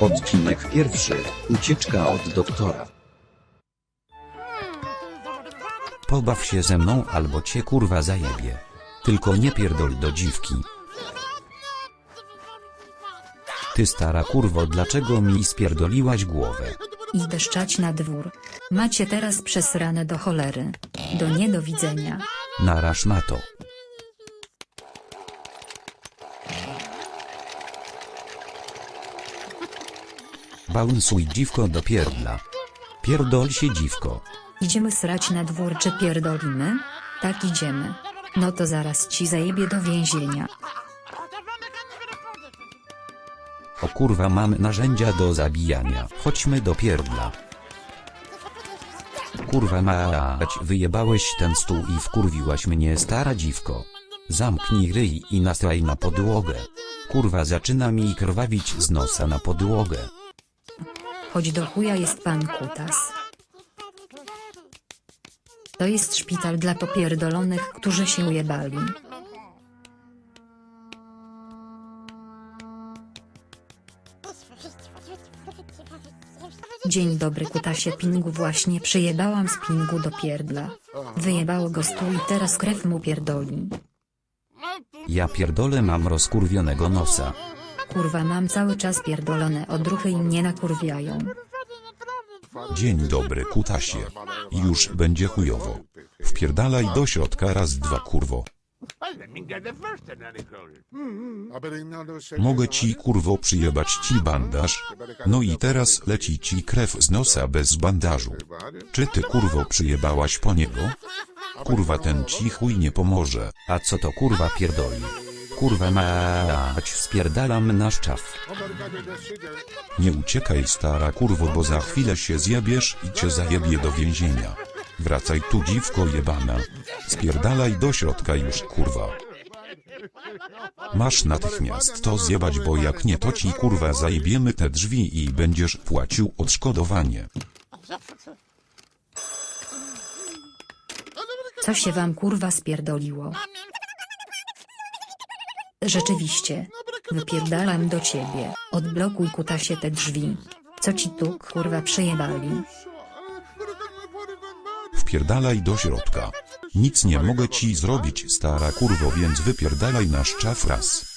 Odcinek pierwszy. Ucieczka od doktora. Pobaw się ze mną albo cię kurwa zajebie. Tylko nie pierdol do dziwki. Ty stara kurwo dlaczego mi spierdoliłaś głowę? Idę szczać na dwór. Macie teraz przesrane do cholery. Do nie do widzenia. Naraż ma to. Baunsuj dziwko do pierdla. Pierdol się dziwko. Idziemy srać na dwór czy pierdolimy? Tak idziemy. No to zaraz ci zajebie do więzienia. O kurwa mamy narzędzia do zabijania. Chodźmy do pierdla. Kurwa mać wyjebałeś ten stół i wkurwiłaś mnie stara dziwko. Zamknij ryj i nastraj na podłogę. Kurwa zaczyna mi krwawić z nosa na podłogę. Chodź do chuja jest pan Kutas. To jest szpital dla popierdolonych, którzy się ujebali. Dzień dobry Kutasie Pingu właśnie przyjebałam z Pingu do pierdla. Wyjebało go stół i teraz krew mu pierdoli. Ja pierdolę mam rozkurwionego nosa. Kurwa mam cały czas pierdolone odruchy i mnie nakurwiają. Dzień dobry kutasie. Już będzie chujowo. Wpierdalaj do środka raz dwa kurwo. Mogę ci kurwo przyjebać ci bandaż? No i teraz leci ci krew z nosa bez bandażu. Czy ty kurwo przyjebałaś po niego? Kurwa ten ci chuj nie pomoże. A co to kurwa pierdoli? Kurwa mać spierdalam na szczaw. Nie uciekaj stara kurwo bo za chwilę się zjebiesz i cię zajebie do więzienia. Wracaj tu dziwko jebana. Spierdalaj do środka już kurwa. Masz natychmiast to zjebać bo jak nie to ci kurwa zajebiemy te drzwi i będziesz płacił odszkodowanie. Co się wam kurwa spierdoliło? Rzeczywiście. Wypierdalam do ciebie. Odblokuj kutasie te drzwi. Co ci tu kurwa przejebali? Wpierdalaj do środka. Nic nie mogę ci zrobić stara kurwo więc wypierdalaj na szczaf raz.